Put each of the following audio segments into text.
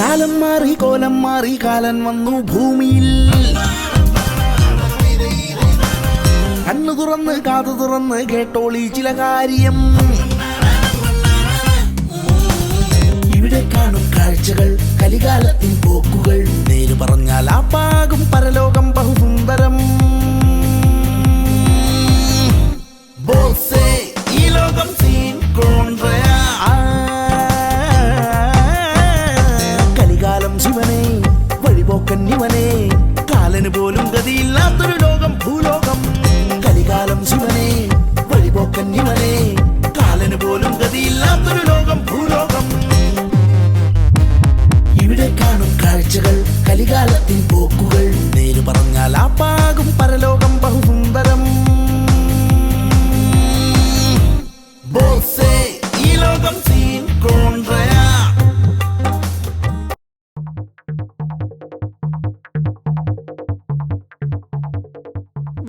കാലം മാറി കോലം മാറി കാലൻ വന്നു ഭൂമിയിൽ. കണ്ണു തുറന്ന് കാതു തുറന്ന് കേട്ടോളി ചില കാര്യം. ഇവിടെ കാണും കാഴ്ചകൾ കലികാലത്തിൻ പോക്കുകൾ. നേര് പറഞ്ഞാൽ ആ പാകും പരലോകം ബഹുസുന്ദരം. ബോസേ പോലും ഗതിയില്ലാത്തൊരു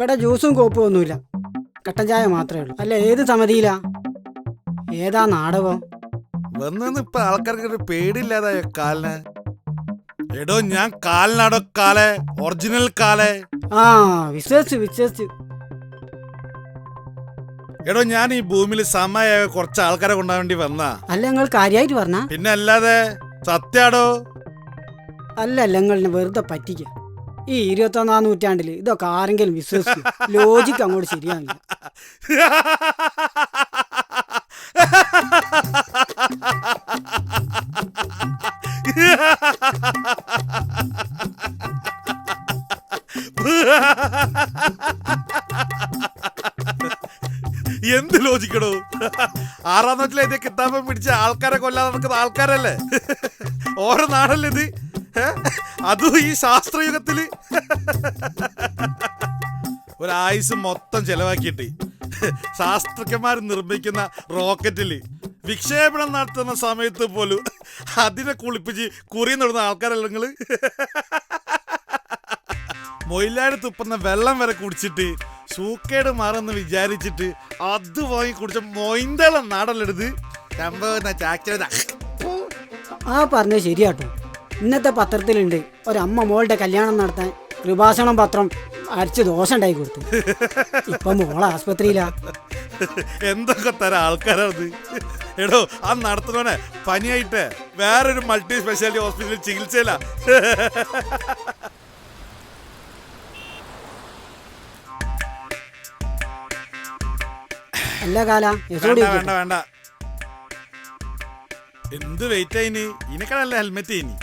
ഇവിടെ ജ്യൂസും കോപ്പും ഒന്നുമില്ല. കട്ടൻ ചായ മാത്രമേ ഉള്ളൂ. അല്ല ഏത് സമിതിയിലാ? ഏതാ നാടകം? വന്നു ഇപ്പൊ ആൾക്കാർക്ക് ഒരു പേടിയില്ലാതായ കാലിന്? എടോ ഞാൻ കാലിനാടോ കാലെ? ഒറിജിനൽ കാലെ? ആ വിശ്വസിച്ച് വിശ്വസിച്ച്. എടോ ഞാൻ ഈ ഭൂമിയിൽ സമയ കുറച്ച് ആൾക്കാരെ കൊണ്ടാൻ വേണ്ടി വന്നാ. അല്ല നിങ്ങൾ കാര്യമായിട്ട് പറഞ്ഞ? പിന്നെ അല്ലാതെ സത്യാടോ? അല്ല അല്ല ഞങ്ങളിന് വെറുതെ പറ്റിക്ക. ഈ ഇരുപത്തി ഒന്നാം നൂറ്റാണ്ടിൽ ഇതൊക്കെ ആരെങ്കിലും വിശ്വസിക്കും. ലോജിക്ക് അങ്ങോട്ട് ശരിയാവില്ല. എന്ത് ലോജിക്കടോ? ആറാം നൂറ്റിലെ എഴുതിയ കിതാബം പിടിച്ച ആൾക്കാരെ കൊല്ലാതെ നടക്കുന്ന ആൾക്കാരല്ലേ? ഓരോ നാടല്ലേ ഇത്? അതും ഈ ശാസ്ത്രയുഗത്തിൽ. ഒരായുസ് മൊത്തം ചെലവാക്കിയിട്ട് ശാസ്ത്രജ്ഞന്മാർ നിർമ്മിക്കുന്ന റോക്കറ്റിൽ വിക്ഷേപണം നടത്തുന്ന സമയത്ത് പോലും അതിനെ കുളിപ്പിച്ച് കുറി നടന്ന ആൾക്കാരല്ല നിങ്ങൾ? മൊയിലാട് തുപ്പുന്ന വെള്ളം വരെ കുടിച്ചിട്ട് സൂക്കേട് മാറുമെന്ന് വിചാരിച്ചിട്ട് അത് വാങ്ങി കുടിച്ച മൊയിന്തളം ചാക്ചത ആ പറഞ്ഞ ശരിയാട്ടോ. ഇന്നത്തെ പത്രത്തിലുണ്ട്. ഒരമ്മ മോളുടെ കല്യാണം നടത്താൻ കൃപാസണം പത്രം അരച്ച് ദോശ ഉണ്ടായി കൊടുത്തു. ഇപ്പൊ മോളെ ആസ്പത്രിയിലാ. എന്തൊക്കെ തരം ആൾക്കാരാണ് എടോ ആ നടത്തുന്നവനെ പനിയായിട്ട് വേറൊരു മൾട്ടി സ്പെഷ്യാലിറ്റി ഹോസ്പിറ്റലിൽ ചികിത്സയില്ല അല്ല കാല? വേണ്ട വേണ്ട വേണ്ട. എന്ത് വെയിറ്റ് ആയിന് ഇനക്കടല്ല ഹെൽമെറ്റ് ഇനി.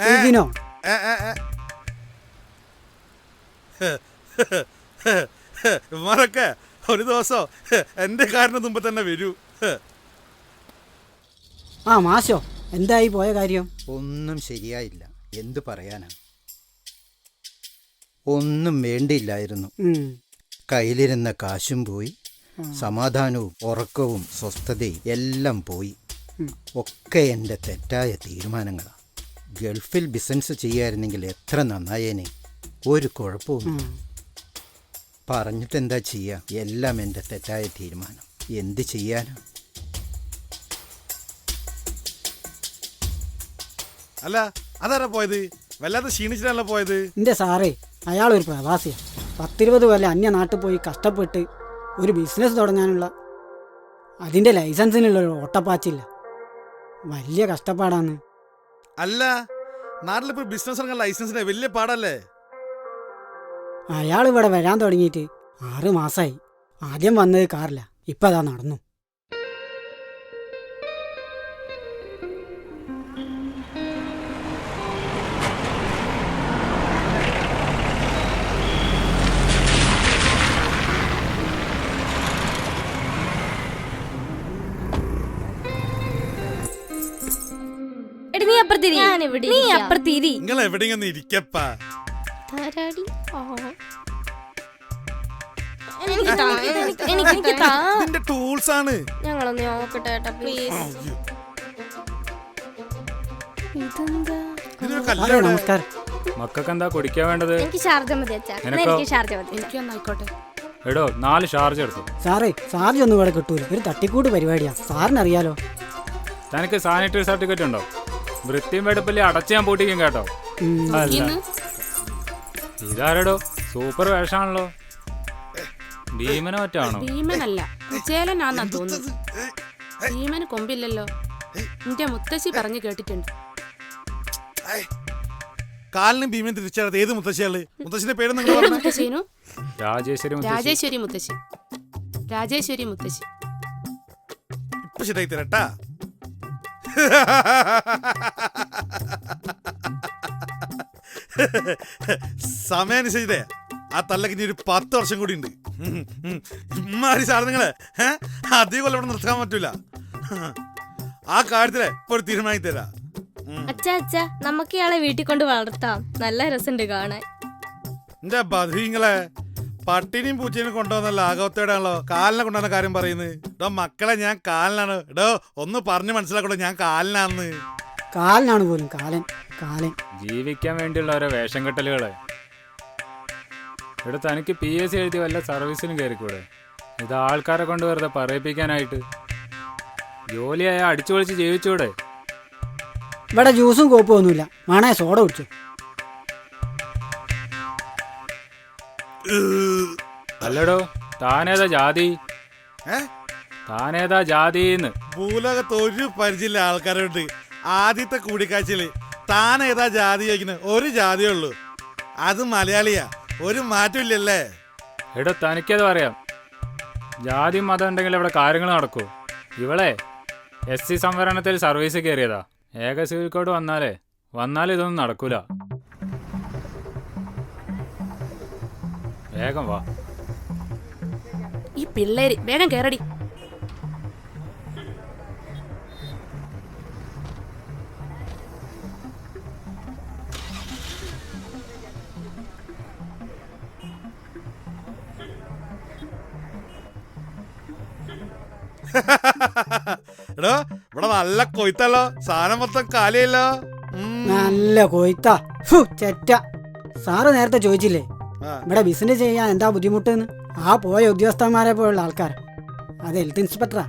ഇതിനോ? ഇവന്മാരൊക്കെ ഒരു ദിവസം എന്റെ കാറിന് മുമ്പ് തന്നെ വരൂ. ആ മാഷോ എന്തായി പോയ കാര്യം? ഒന്നും ശരിയായില്ല. എന്തു പറയാനാ? ഒന്നും വേണ്ടിയില്ലായിരുന്നു. കയ്യിലിരുന്ന കാശും പോയി. സമാധാനവും ഉറക്കവും സ്വസ്ഥതയും എല്ലാം പോയി. ഒക്കെ എന്റെ തെറ്റായ തീരുമാനങ്ങളാണ് ഗൾഫിൽ ബിസിനസ് ചെയ്യായിരുന്നെങ്കിൽ എത്ര നന്നായേനെ. ഒരു കുഴപ്പവും പറഞ്ഞിട്ട് എന്താ ചെയ്യുക എല്ലാം എന്റെ തെറ്റായ തീരുമാനം. എന്ത് ചെയ്യാനാ? അല്ല അതാരാ പോയത്? വല്ലാതെ ക്ഷീണിച്ചിട്ടല്ല പോയത്? എന്റെ സാറേ അയാൾ ഒരു പ്രവാസിയാണ് പത്തിരുപത് കൊല്ലം അന്യ നാട്ടിൽ പോയി കഷ്ടപ്പെട്ട് ഒരു ബിസിനസ് തുടങ്ങാനുള്ള അതിന്റെ ലൈസൻസിനുള്ള ഒരു ഓട്ടപ്പാച്ചില്ല. വലിയ കഷ്ടപ്പാടാണ് അല്ല നാട്ടിലിപ്പോ ബിസിനസ് ഇറങ്ങാൻ ലൈസൻസിന് വലിയ പാടല്ലേ? അയാൾ ഇവിടെ വരാൻ തുടങ്ങിയിട്ട് ആറ് മാസമായി ആദ്യം വന്നത് കാറില്ല ഇപ്പൊ അതാ നടന്നു. എടി നീ അപ്പുറത്തിരി എവിടെ നീ. അപ്പുറത്തിരി നിങ്ങൾ എവിടെയെങ്കിലും ഇരിക്കപ്പാ. താരാടി. എനിക്ക് താ, എനിക്ക് എനിക്ക് എനിക്ക് താ. ഇതിന്റെ ടൂൾസ് ആണ്. ഞങ്ങളൊന്ന് നോക്കട്ടെ ഏട്ടാ പ്ലീസ് ഇതെന്താ? ഇതിനൊരു അതെ കല്യാണം നമസ്കാരം. മക്കൾക്ക് എന്താ കുടിക്കാൻ വേണ്ടത്? എനിക്ക് ഷാർജ മതി അച്ഛാ. എന്നാ നിനക്കോ? എനിക്ക് ഷാർജ മതി. എടോ നാല് ഷാർജ് എടുത്തു. സാറേ ചാർജ് ഒന്നും ഇവിടെ കിട്ടൂല. ഒരു തട്ടിക്കൂട്ട് പരിപാടിയാ. സാറിനറിയാലോ. തനിക്ക് സാനിറ്ററി സർട്ടിഫിക്കറ്റ് ഉണ്ടോ? വൃത്തിയും വെടുപ്പിൽ അടച്ച് ഞാൻ പൂട്ടിക്കും കേട്ടോ. അല്ല. ഇതാരടോ? സൂപ്പർ വേഷാണല്ലോ ഭീമന മറ്റാണോ ഭീമനല്ല. കുചേലനാന്നാ തോന്നുന്നു ഭീമന് കൊമ്പില്ലല്ലോ. എന്റെ മുത്തശ്ശി പറഞ്ഞു കേട്ടിട്ടുണ്ട്. കാലിനും ഭീമൻ തിരിച്ചറിയാത്ത ഏത് മുത്തശ്ശിയാൾ മുത്തശ്ശിന്റെ പേര് നിങ്ങൾ പറഞ്ഞ. മുത്തശ്ശീനു? രാജേശ്വരി മുത്തശ്ശി. രാജേശ്വരി മുത്തശ്ശി. രാജേശ്വരി മുത്തശ്ശി. ഇപ്പൊ ശരിയായി തരട്ടാ സമയാനുസരിച്ചേ ആ തല്ലക്ക് ഇനി ഒരു പത്ത് വർഷം കൂടി ഉണ്ട്. ഇമ്മാരി സാധനങ്ങളെ നിങ്ങൾ. അധികം കൊല്ലം ഇവിടെ നിർത്താൻ പറ്റൂല. ആ കാര്യത്തിലെ ഇപ്പൊ ഒരു തീരുമാനിച്ചു തരാ. അച്ഛ അച്ഛ നമുക്ക് ഇയാളെ വീട്ടിൽ കൊണ്ട് വളർത്താം. നല്ല രസമുണ്ട് കാണാൻ. എന്റെ ബധീങ്ങളെ പട്ടിനെയും പൂച്ചേനും കൊണ്ടുവന്നല്ല ലാഘവത്തോടെ ആണല്ലോ കാലിനെ കൊണ്ടുവന്ന കാര്യം പറയുന്നത്. ഇടോ മക്കളെ ഞാൻ കാലിനാണ്. ഇടോ ഒന്ന് പറഞ്ഞു മനസ്സിലാക്കണോ ഞാൻ കാലിനാന്ന് കാലിനാണ് പോലും കാലൻ കാലൻ. ജീവിക്കാൻ വേണ്ടിയുള്ള ഓരോ വേഷം കെട്ടലുകൾ. ഇവിടെ തനിക്ക് പി എസ് സി എഴുതി വല്ല സർവീസിനും കയറിക്കൂടെ? ഇത് ആൾക്കാരെ കൊണ്ട് വെറുതെ പറയിപ്പിക്കാനായിട്ട്. ജോലിയായ അടിച്ചു പൊളിച്ച് ജീവിച്ചൂടെ? ഇവിടെ ജ്യൂസും കോപ്പും ഒന്നുമില്ല. വേണേ സോഡ കുടിച്ചു. അല്ലടോ താനേതാ ജാതി? താനേതാ ജാതിന്ന്? ഭൂലോകത്ത് ഒരു പരിചയമില്ല ആൾക്കാരുണ്ട് ആദ്യത്തെ കൂടിക്കാഴ്ചയിൽ താനേതാ ജാതി ചോദിക്കുന്നത് ഒരു ജാതിയേ ഉള്ളൂ. അത് മലയാളിയാ. ഒരു മാറ്റമില്ലല്ലേ? എടോ തനിക്കത് പറയാം? ജാതി മതം ഉണ്ടെങ്കിൽ ഇവിടെ കാര്യങ്ങൾ നടക്കൂ. ഇവളെ എസ് സി സംവരണത്തിൽ സർവീസ് കയറിയതാ. ഏക സിവിൽ കോഡ് വന്നാലേ വന്നാൽ ഇതൊന്നും നടക്കൂല. വേഗം വാ. പിള്ളേര് വേഗം കേറടി. എടോ ഇവിടെ നല്ല കൊയ്ത്തല്ലോ സാധനം മൊത്തം കാലിയല്ലോ. നല്ല കൊയ്ത്ത. ചെറ്റ. സാറ് നേരത്തെ ചോദിച്ചില്ലേ. ഇവിടെ ബിസിനസ് ചെയ്യാൻ എന്താ ബുദ്ധിമുട്ടെന്ന്? ആ പോയ ഉദ്യോഗസ്ഥന്മാരെ പോലുള്ള ആൾക്കാർ അത് ഹെൽത്ത് ഇൻസ്പെക്ടറാ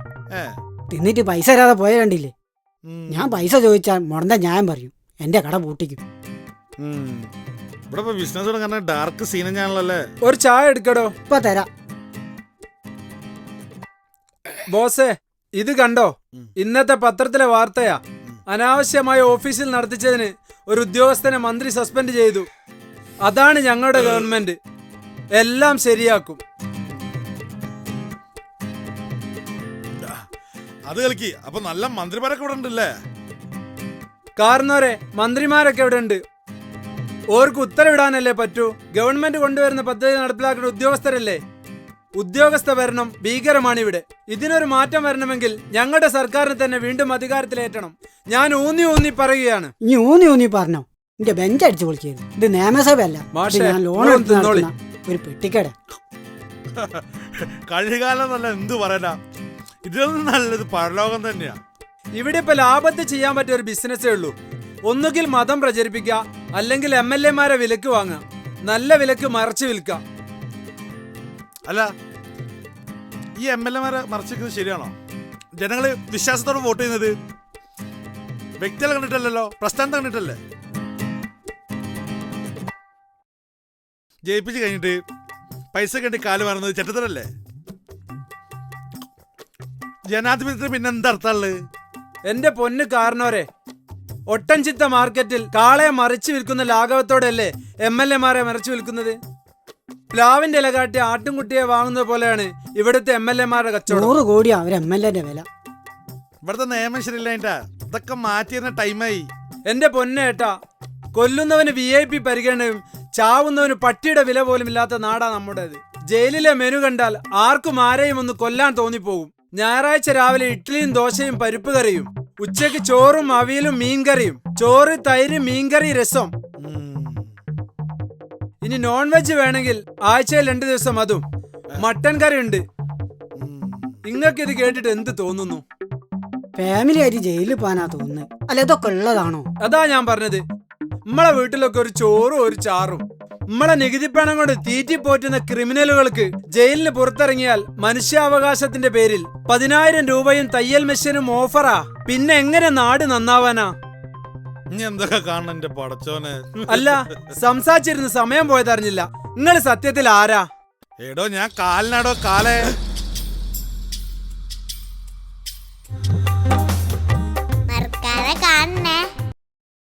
തിന്നിട്ട് പൈസ തരാതെ പോയ കണ്ടില്ലേ? ഞാൻ പൈസ ചോദിച്ചാൽ മുടന്ത ന്യായം പറയും. എന്റെ കട പൂട്ടിക്കും. ഇവിടെ ബിസിനസ് തുടങ്ങാൻ ഡാർക്ക് സീൻ ഞാനല്ലേ ഒരു ചായ എടുക്കടോ? ഇപ്പൊ തരാം. ബോസേ ഇത് കണ്ടോ? ഇന്നത്തെ പത്രത്തിലെ വാർത്തയാ. അനാവശ്യമായ ഓഫീസിൽ നടത്തിച്ചതിന് ഒരു ഉദ്യോഗസ്ഥനെ മന്ത്രി സസ്പെൻഡ് ചെയ്തു. അതാണ് ഞങ്ങളുടെ ഗവൺമെന്റ്. എല്ലാം ശരിയാക്കും. അത് കളിക്ക്. അപ്പൊ നല്ല മന്ത്രിമാരൊക്കെ ഇവിടെ ഉണ്ടല്ലേ? കാരണവരെ മന്ത്രിമാരൊക്കെ ഇവിടെ ഉണ്ട്. ഓർക്ക് ഉത്തരവിടാനല്ലേ പറ്റൂ? ഗവൺമെന്റ് കൊണ്ടുവരുന്ന പദ്ധതി നടപ്പിലാക്കുന്ന ഉദ്യോഗസ്ഥരല്ലേ? ഉദ്യോഗസ്ഥ ഭരണം ഭീകരമാണ് ഇവിടെ. ഇതിനൊരു മാറ്റം വരണമെങ്കിൽ ഞങ്ങളുടെ സർക്കാരിനെ തന്നെ വീണ്ടും അധികാരത്തിലേറ്റണം. ഞാൻ ഊന്നി ഊന്നി പറയുകയാണ്. ഇനി ഊന്നി ഊന്നി പറഞ്ഞോ? എന്റെ ബെഞ്ച് അടിച്ചു പൊളിച്ചത് ഇത് നിയമസഭയല്ല ഞാൻ ലോൺ എടുത്ത്. നടത്തുന്ന ഒരു പെട്ടിക്കട. കഴുകാലം നല്ല എന്ത് പറയാ ഇതൊന്നും നല്ലത് പരലോകം തന്നെയാ. ഇവിടെ ഇപ്പൊ ലാഭത്തിൽ ചെയ്യാൻ പറ്റിയ ഒരു ബിസിനസ്സേ ഉള്ളൂ. ഒന്നുകിൽ മതം പ്രചരിപ്പിക്ക അല്ലെങ്കിൽ എം എൽ എമാരെ വിലക്ക് വാങ്ങുക. നല്ല വിലക്ക് മറച്ചു വിൽക്ക അല്ല ഈ എം എൽ എമാരെ മറച്ചിരിക്കുന്നത് ശരിയാണോ? ജനങ്ങൾ വിശ്വാസത്തോടെ വോട്ട് ചെയ്യുന്നത് വ്യക്തികളെ കണ്ടിട്ടല്ലല്ലോ പ്രസ്ഥാനത്തെ കണ്ടിട്ടല്ലേ? ജയിപ്പിച്ച് കഴിഞ്ഞിട്ട് പൈസ കണ്ടി കാൽ മാറുന്നത് ചെറ്റത്തരല്ലേ? ജനാധിപത്യത്തിന് പിന്നെ എന്താ അർത്ഥമുള്ളത്? എന്റെ പൊന്ന് കാരണവരെ ഒട്ടൻചിത്ത മാർക്കറ്റിൽ കാളയെ മറിച്ചു വിൽക്കുന്ന ലാഘവത്തോടെയല്ലേ എം എൽ എമാരെ മറിച്ചു വിൽക്കുന്നത്? പ്ലാവിന്റെ ഇല കാട്ടി ആട്ടുംകുട്ടിയെ വാങ്ങുന്നത് പോലെയാണ് ഇവിടുത്തെ എം എൽ എമാരുടെ കച്ചവടം. നൂറ് കോടിയാ അവർ എം എൽ എന്റെ വില. ഇവിടുത്തെ നിയമം ശരിയില്ല ഇതൊക്കെ മാറ്റിയിരുന്ന ടൈമായി എന്റെ പൊന്നേട്ടാ കൊല്ലുന്നവന് വി ഐ പി പരിഗണനയും ചാവുന്നവന് പട്ടിയുടെ വില പോലും ഇല്ലാത്ത നാടാ നമ്മുടേത്. ജയിലിലെ മെനു കണ്ടാൽ ആർക്കും ആരെയും ഒന്ന് കൊല്ലാൻ തോന്നിപ്പോകും. ഞായറാഴ്ച രാവിലെ ഇഡ്ഡലിയും ദോശയും പരിപ്പ് കറിയും. ഉച്ചയ്ക്ക് ചോറും അവിയലും മീൻകറിയും. ചോറ് തൈര് മീൻകറി രസം. ഇനി നോൺ വെജ് വേണമെങ്കിൽ ആഴ്ചയിൽ രണ്ടു ദിവസം അതും. മട്ടൻ കറി ഉണ്ട്. നിങ്ങൾക്ക് ഇത് കേട്ടിട്ട് എന്ത് തോന്നുന്നു? ഫാമിലി ആയിട്ട് ജയിലിൽ പോകാനാ തോന്നുന്നത് അല്ല ഇതൊക്കെ ഉള്ളതാണോ? അതാ ഞാൻ പറഞ്ഞത്. നമ്മളെ വീട്ടിലൊക്കെ ഒരു ചോറും ഒരു ചാറും. നമ്മളെ നികുതിപ്പണം കൊണ്ട് തീറ്റി പോറ്റുന്ന ക്രിമിനലുകൾക്ക് ജയിലിന് പുറത്തിറങ്ങിയാൽ മനുഷ്യാവകാശത്തിന്റെ പേരിൽ പതിനായിരം രൂപയും തയ്യൽ മെഷീനും ഓഫറാ. പിന്നെ എങ്ങനെ നാട് നന്നാവാനാ? എന്തൊക്കെ കാണണം എന്റെ പടച്ചോനെ? അല്ല സംസാരിച്ചിരുന്ന് സമയം പോയതറിഞ്ഞില്ല. നിങ്ങൾ സത്യത്തിൽ ആരാ? എടോ ഞാൻ കാലിനാടോ കാലേ?